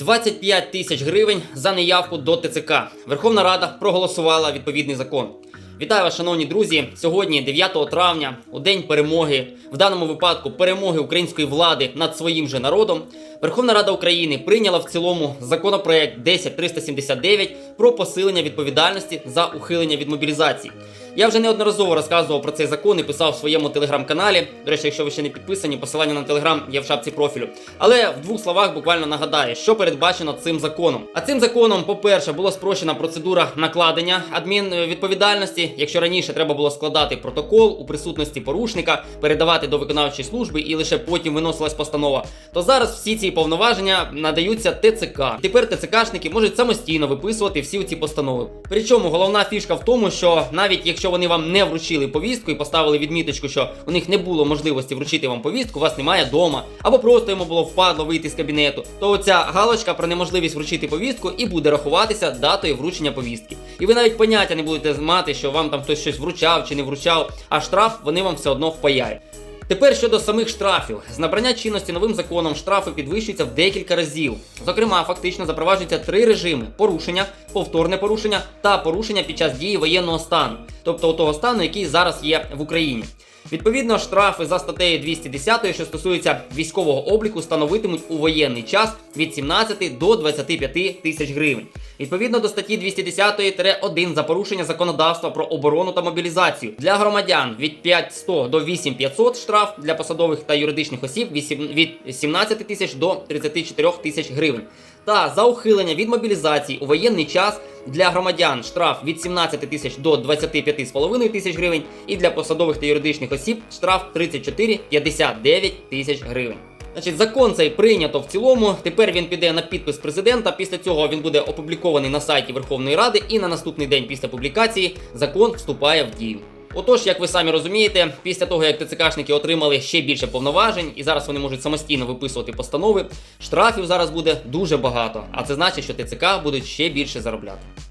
25 тисяч гривень за неявку до ТЦК. Верховна Рада проголосувала відповідний закон. Вітаю вас, шановні друзі. Сьогодні, 9 травня, у день перемоги, в даному випадку перемоги української влади над своїм же народом. Верховна Рада України прийняла в цілому законопроект 10379 про посилення відповідальності за ухилення від мобілізації. Я вже неодноразово розказував про цей закон і писав в своєму телеграм-каналі. До речі, якщо ви ще не підписані, посилання на телеграм є в шапці профілю. Але в двох словах буквально нагадаю, що передбачено цим законом. А цим законом, по-перше, була спрощена процедура накладення адмінвідповідальності. Якщо раніше треба було складати протокол у присутності порушника, передавати до виконавчої служби і лише потім виносилась постанова, то зараз всі ці повноваження надаються ТЦК. Тепер ТЦКшники можуть самостійно виписувати всі ці постанови. Причому головна фішка в тому, що навіть якщо вони вам не вручили повістку і поставили відміточку, що у них не було можливості вручити вам повістку, вас немає вдома, або просто йому було впадло вийти з кабінету, то оця галочка про неможливість вручити повістку і буде рахуватися датою вручення повістки. І ви навіть поняття не будете мати, що вам там хтось щось вручав чи не вручав, а штраф вони вам все одно впаяють. Тепер щодо самих штрафів, з набрання чинності новим законом штрафи підвищуються в декілька разів. Зокрема, фактично запроваджуються три режими: порушення, повторне порушення та порушення під час дії воєнного стану, тобто того стану, який зараз є в Україні. Відповідно, штрафи за статтею 210, що стосуються військового обліку, становитимуть у воєнний час від 17 до 25 тисяч гривень. Відповідно до статті 210-1 за порушення законодавства про оборону та мобілізацію для громадян від 5100 до 8500 штраф для посадових та юридичних осіб від 17 тисяч до 34 тисяч гривень. Та за ухилення від мобілізації у воєнний час для громадян штраф від 17 тисяч до 25,5 тисяч гривень, і для посадових та юридичних осіб штраф 34,59 тисяч гривень. Значить, закон цей прийнято в цілому. Тепер він піде на підпис президента. Після цього він буде опублікований на сайті Верховної Ради, і на наступний день після публікації закон вступає в дію. Отож, як ви самі розумієте, після того як ТЦКшники отримали ще більше повноважень, і зараз вони можуть самостійно виписувати постанови, штрафів зараз буде дуже багато. А це значить, що ТЦК будуть ще більше заробляти.